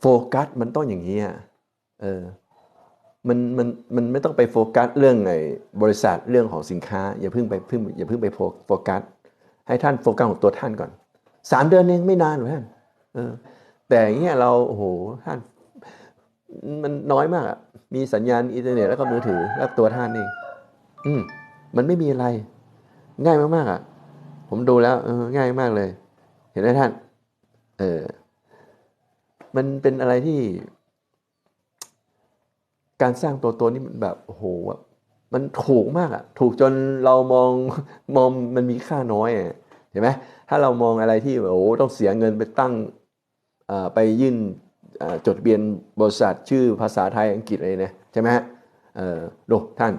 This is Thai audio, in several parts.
โฟกัสมันต้องอย่างนี้อะเออมันมันมันไม่ต้องไปโฟกัสเรื่องไอ้บริษัทเรื่องของสินค้า อย่าเพิ่งไปเพิ่งอย่าเพิ่งไปโฟกัส ให้ท่านโฟกัสของตัวท่านก่อนสามเดือนเองไม่นานหรอกท่านเออแต่อย่างเงี้ยเราโอ้โหท่านมันน้อยมากอะมีสัญญาณอินเทอร์เน็ตแล้วก็มือถือแล้วตัวท่านเอง อืมมันไม่มีอะไร ง่ายมากๆอะ ผมดูแล้วเออง่ายมากเลย เห็นไหมท่าน เออ มันเป็นอะไรที่ การสร้างตัวตนนี่มันแบบโอ้โหแบบมันถูกมากอะถูกจนเรามองมองมันมีค่าน้อยอะเห็นไหมถ้าเรามองอะไรที่แบบโอ้โหต้องเสียเงินไปตั้งอ่อไปยื่นจดทะเบียนบริษัทชื่อภาษาไทยอังกฤษอะไรเนี่ยใช่ไหมฮะเออดูท่าน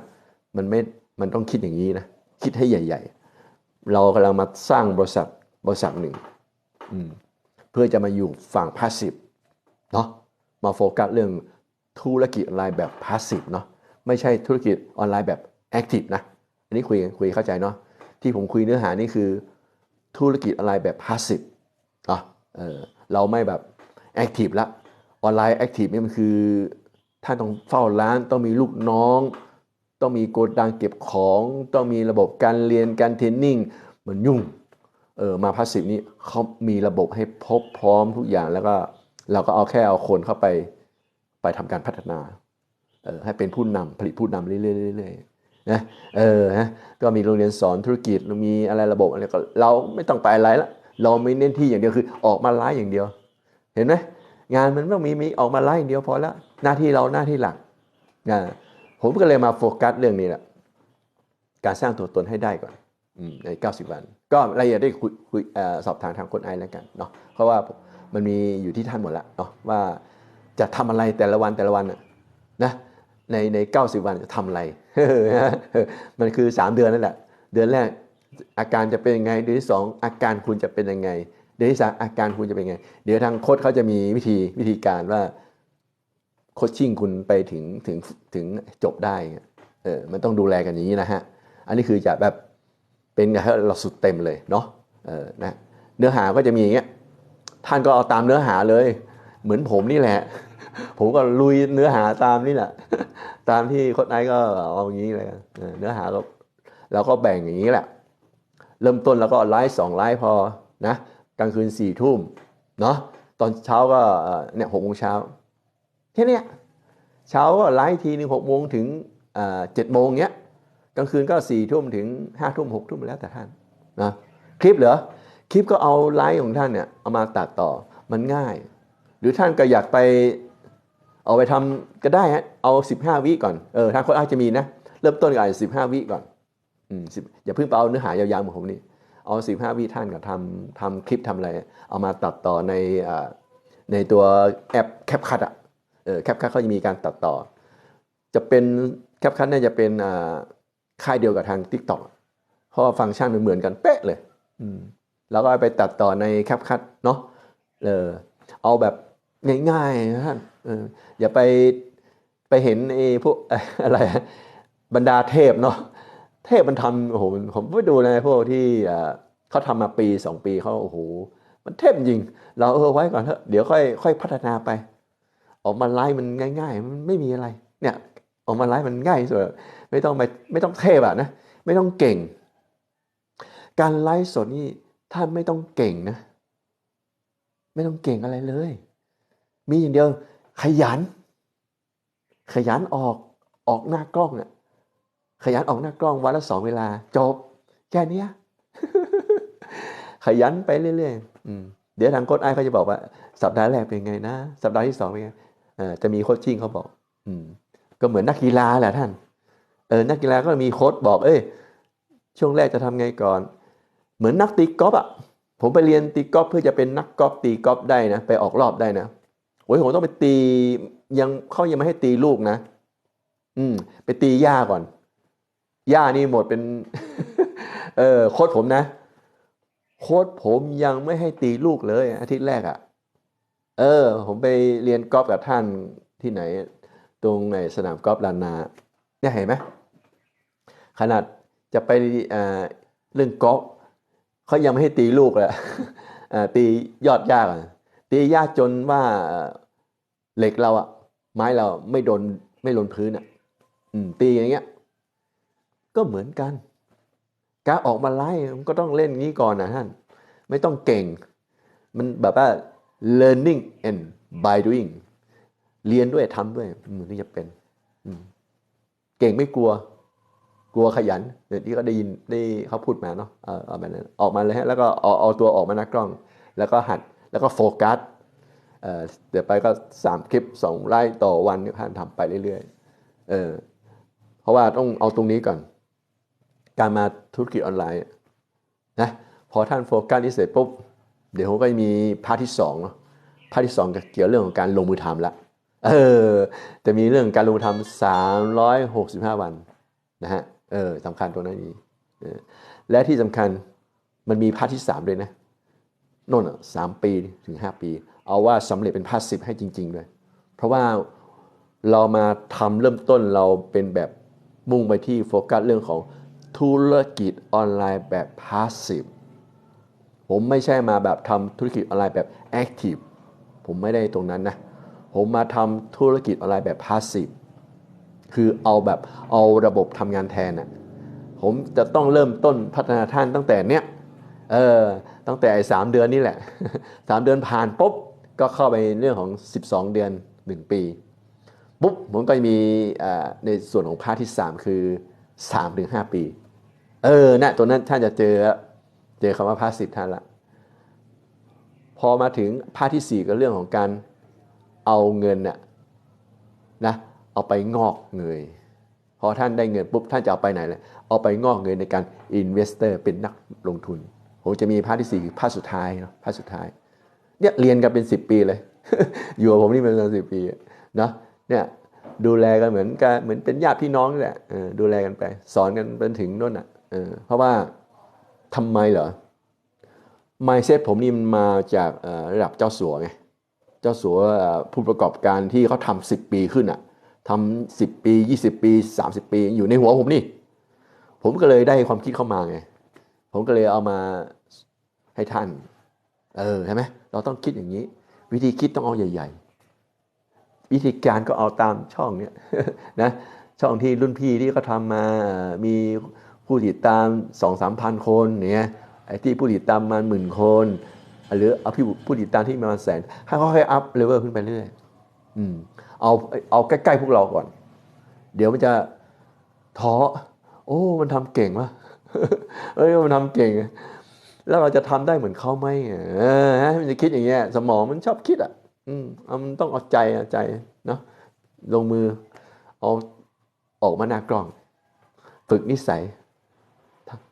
มันไม่มันต้องคิดอย่างนี้นะคิดให้ใหญ่ ๆ เรากำลังมาสร้างบริษัทบริษัทหนึ่งเพื่อจะมาอยู่ฝั่งพาสซีฟ เนาะมาโฟกัสเรื่องธุรกิจออนไลน์แบบพาสซีฟเนาะไม่ใช่ธุรกิจออนไลน์แบบแอคทีฟนะอันนี้คุยคุยเข้าใจเนาะที่ผมคุยเนื้อหานี่คือธุรกิจออนไลน์แบบพาสซีฟอะเออเราไม่แบบแอคทีฟละออนไลน์แอคทีฟนี่มันคือท่านต้องเฝ้าร้านต้องมีลูกน้อง ต้องมีโกดังเก็บของ ต้องมีระบบการเรียนการเทรนนิ่งมันยุ่งเออมาพาสซีฟนี่เขามีระบบให้พบพร้อมทุกอย่างแล้วก็ เราก็เอาแค่เอาคนเข้าไปไปทำการพัฒนาเออให้เป็นผู้นำผลิตผู้นำเรื่อยๆเรื่อยๆนะเออนะก็มีโรงเรียนสอนธุรกิจมีอะไรระบบอะไรก็เราไม่ต้องไปอะไรละเราไม่เน้นที่อย่างเดียวคือออกมาไลฟ์อย่างเดียว เห็นไหมงานมันต้องมีมีออกมาไลฟ์อย่างเดียวพอล้วหน้าที่เราหน้าที่หลักนะผมก็เลยมาโฟกัสเรื่องนี้แหละการสร้างตัวตนให้ได้ก่อนใน 90 วัน ก็รายละเอียดได้คุยสอบถามทางคนไอแล้วกันเนาะเพราะว่า มันมีอยู่ที่ท่านหมดแล้วเนาะว่าจะทำอะไรแต่ละวันแต่ละวันน่ะนในใน90วันจะทำอะไรมันคือ 3 เดือนนั่นแหละ เดือนแรกอาการจะเป็นยังไง เดือนที่สองอาการคุณจะเป็นยังไง เดือนที่สามอาการคุณจะเป็นยังไง เดี๋ยวทางโค้ชเขาจะมีวิธีวิธีการว่าโคชชิ่งคุณไปถึงถึงถึงจบได้เออมันต้องดูแลกันอย่างนี้นะฮะ อันนี้คือจะแบบเป็นเราสุดเต็มเลยเนาะเออนะเนื้อหาก็จะมีอย่างเงี้ย ท่านก็เอาตามเนื้อหาเลย เหมือนผมนี่แหละ ผมก็ลุยเนื้อหาตามนี่แหละ ตามที่ค้ชไอซ์ก็เอาอย่างนี้เลยเนื้อหาก็เราก็แบ่งอย่างนี้แหละ เริ่มต้นแล้วก็ไลฟ์สองไลฟ์พอนะกลางคืนสี่ทุ่มเนาะตอนเช้าก็เนี่ยหกโมงเช้าแค่นี้เช้าก็ไลฟ์ทีหนึ่งหกโมงถึงเจ็ดโมงเนี้ยกลางคืนก็สี่ทุ่มถึงห้าทุ่มหกทุ่มแล้วแต่ท่านนะคลิปเหรอ คลิปก็เอาไลฟ์ของท่านเนี่ยเอามาตัดต่อมันง่าย หรือท่านก็อยากไปเอาไปทำก็ได้ฮะเอา 15 วิก่อนเออทางคนอาจจะมีนะ เริ่มต้นกับสิบห้าวิก่อนอืมสิอย่าเพิ่งไปเอาเนื้อหายาวๆเหมือนผมนี่เอา 15 วิท่านกับทำทำคลิปทำอะไร เอามาตัดต่อในอในตัวแอปแคปคัตอะเออแคปคัตเขาจะมีการตัดต่อ จะเป็นแคปคัตเนี่ยจะเป็นอ่าค่ายเดียวกับทาง TikTok เพราะฟังก์ชันมันเหมือนกันเป๊ะเลย อืม แล้วก็ไปตัดต่อในแคปคัตเนาะเออเอาแบบง่ายๆนะท่านเอออย่าไปไปเห็นไอ้พวกอะไรบรรดาเทพเนาะเทพมันทำโอ้โหผมไปดูนพวกที่เขาทำมาปีสองปีเขาโอ้โหมันเทพจริง เราเออไว้ก่อนเถอะเดี๋ยวค่อยค่อยพัฒนาไป ออกมาไลฟ์มันง่าย ๆ มันไม่มีอะไร เนี่ยออกมาไลฟ์มันง่ายสุดไม่ต้องไปไม่ต้องเทพอะนะไม่ต้องเก่ง การไลฟ์สดนี่ ท่านไม่ต้องเก่งนะ ไม่ต้องเก่งอะไรเลย มีอย่างเดียวขยัน ขยันออกออกหน้ากล้องเนี่ยขยันออกหน้ากล้องวันละสองเวลา จบ แค่นี้ขยันไปเรื่อยๆเดี๋ยวทางโค้ชไอ้เขาจะบอกว่า สัปดาห์แรกเป็นไงนะ สัปดาห์ที่สองเป็นไงจะมีโค้ชชิ่งเขาบอก อืม ก็เหมือนนักกีฬาแหละท่าน เออ นักกีฬาก็มีโค้ชบอก เอ้ย ช่วงแรกจะทำไงก่อน เหมือนนักตีกอล์ฟอะผมไปเรียนตีกอล์ฟเพื่อจะเป็นนักกอล์ฟตีกอล์ฟได้นะไปออกรอบได้นะโอ้ยผมต้องไปตียังเขายังไม่ให้ตีลูกนะ อืม ไปตีหญ้าก่อนหญ้านี่หมดเป็น เออโค้ชผมนะ โค้ชผมยังไม่ให้ตีลูกเลย อาทิตย์แรกอะ่ะ เออ ผมไปเรียนกอล์ฟกับท่านที่ไหน ตรงในสนามกอล์ฟลานนาเนี่ยเห็นไหมขนาดจะไปเรื่องกอล์ฟ เขายังไม่ให้ตีลูกเลยตียอดยากตียากจนว่าเหล็กเราอะไม้เราไม่โดนไม่โดนพื้นอะตีอย่างเงี้ย ก็เหมือนกันการออกมาไล่มันก็ต้องเล่นงี้ก่อนนะท่านไม่ต้องเก่ง มันแบบว่า learning and by doing เรียนด้วยทำด้วยมันถึงจะเป็นเก่งไม่กลัว ลัวขยันเนี่ยที่ก็ได้ยินได้เขาพูดมาเนาะเอออาแบบนั้นออกมาเลยฮะแล้วก็เอาเอาตัวออกมาหน้ากล้อง แล้วก็หัดแล้วก็โฟกัสเออเดี๋ยวไปก็สามคลิปสองไล่ต่อวันนี่ท่านทำไปเรื่อยๆเออเพราะว่าต้องเอาตรงนี้ก่อน การมาธุรกิจออนไลน์นะพอท่านโฟกัสที่เสร็จปุ๊บเดี๋ยวก็จะมีพาร์ทที่สองเนาะพาร์ทที่สองเกี่ยวเรื่องของการลงมือทำละเออจะมีเรื่องการลงมือทำสามร้อยหกสิบห้าวันนะฮะ เออสำคัญตรงนั้นนี้และที่สำคัญมันมีพาร์ทที่สามด้วยนะน่นอะสามปีถึงห้าปี เอาว่าสำเร็จเป็นพาร์ทสิบให้จริงๆด้วยเพราะว่าเรามาทำเริ่มต้นเราเป็นแบบมุ่งไปที่โฟกัสเรื่องของธุรกิจออนไลน์แบบพาสซีฟผมไม่ใช่มาแบบทำธุรกิจออนไลน์แบบแอคทีฟผมไม่ได้ตรงนั้นนะ ผมมาทำธุรกิจออนไลน์แบบพาสซีฟ คือเอาแบบเอาระบบทำงานแทนน่ะผมจะต้องเริ่มต้นพัฒนาท่านตั้งแต่เนี้ยเออตั้งแต่สามเดือนนี่แหละสามเดือนผ่านปุ๊บก็เข้าไปเรื่องของ 12 เดือน 1 ปีปุ๊บผมก็มีในส่วนของพาร์ทที่ 3 คือ3ถึง5ปี เออนะตัวนั้นท่านจะเจอเจอคำว่าพาสซีฟท่านละ พอมาถึงพาร์ทที่ 4 ก็เรื่องของการเอาเงินน่ะนะ เอาไปงอกเงยพอท่านได้เงินปุ๊บท่านจะเอาไปไหนเลยเอาไปงอกเงยในการอินเวสเตอร์เป็นนักลงทุนผมจะมีพาร์ทที่4พาร์ทสุดท้ายเนาะพาร์ทสุดท้ายเนี่ยเรียนกันเป็น 10 ปีเลย อยู่กับผมนี่เป็นสิบปีเนาะเนี่ยดูแลกันเหมือนกันเหมือนเป็นญาติพี่น้องนี่แหละดูแลกันไป สอนกันเป็นถึงโน่นอะเพราะว่าทำไมเหรอ mindset ผมนี่มันมาจากระดับเจ้าสัวไง เจ้าสัวผู้ประกอบการที่เขาทำสิบปีขึ้นอะ ทำสิบปี20ปี30ปีอยู่ในหัวผมนี่ ผมก็เลยได้ความคิดเข้ามาไง ผมก็เลยเอามาให้ท่าน เออใช่ไหมเราต้องคิดอย่างนี้ วิธีคิดต้องเอาใหญ่ ๆ วิธีการก็เอาตามช่องเนี้ยนะช่องที่รุ่นพี่ที่เขาทำมามีผู้ติดตามสองสามพันคนเนี่ยไอ้ที่ผู้ติดตามมาหมื่นคน หรือเอาผู้ติดตามที่มาแสนให้เขาให้อัพเลเวลขึ้นไปเรื่อย อืม เอาเอาใกล้ๆพวกเราก่อน เดี๋ยวมันจะท้อโอ้ มันทำเก่งวะเอ้ยมันทำเก่ง แล้วเราจะทำได้เหมือนเขาไหมเออมันจะคิดอย่างเงี้ยสมองมันชอบคิดอะ อืมมันต้องเอาใจเอาใจเนาะลงมือเอาออกมาหน้ากล้อง ฝึกนิสัย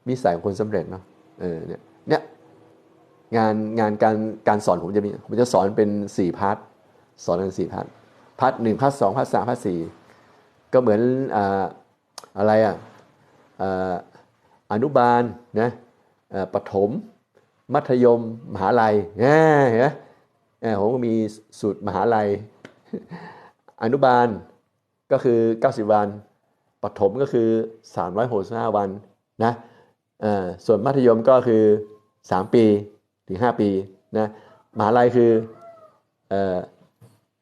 นิสัยของคนสำเร็จเนาะเออเนี่ยเนี่ยงานงานการการสอนผมจะมีผมจะสอนเป็นสี่พาร์ทสอนเป็นสี่พาร์ท พาร์ทหนึ่งพาร์ทสองพาร์ทสามพาร์ทสี่ก็เหมือนอ่าอะไรอะอนุบาลนะปฐม มัธยม มหาลัยเห็นไหมผมก็มีสูตรมหาลัย อนุบาลก็คือ 90 วัน ปฐมก็คือ 365 วันนะส่วนมัธยมก็คือ 3 ปีถึง 5 ปีนะมหาลัยคือ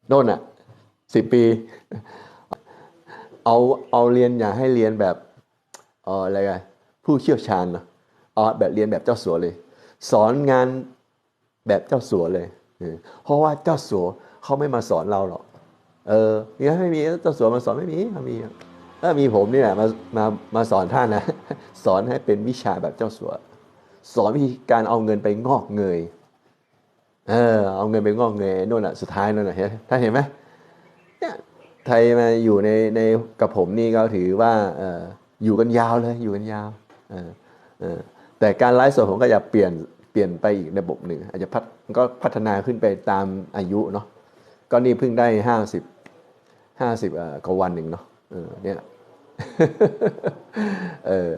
โน่นอะ สิบปี เอาเอาเรียนอย่าให้เรียนแบบเอออะไรกันผู้เชี่ยวชาญเนาะเอาแบบเรียนแบบเจ้าสัวเลย สอนงานแบบเจ้าสัวเลยเพราะว่าเจ้าสัวเขาไม่มาสอนเราหรอกเออเนี่ยไม่มีเจ้าสัวมาสอนไม่มีไม่มีถ้ามีผมนี่แหละมามามาสอนท่านนะสอนให้เป็นวิชาแบบเจ้าสัว สอนวิธีการเอาเงินไปงอกเงยเออเอาเงินไปงอกเงยนู่นแหะสุดท้ายนั่นแหละเห็นท่านเห็นไหม เนี่ยไทยมาอยู่ในในกับผมนี่ก็ถือว่าเอออยู่กันยาวเลยอยู่กันยาวเออเออแต่การไลฟ์สดผมก็จะเปลี่ยนเปลี่ยนไปอีกระบบหนึ่งอาจจะพัฒก็พัฒนาขึ้นไปตามอายุเนาะก็นี่เพิ่งได้ห้าสิบห้าสิบกว่าวันหนึ่งเนาะเออเนี่ยเออ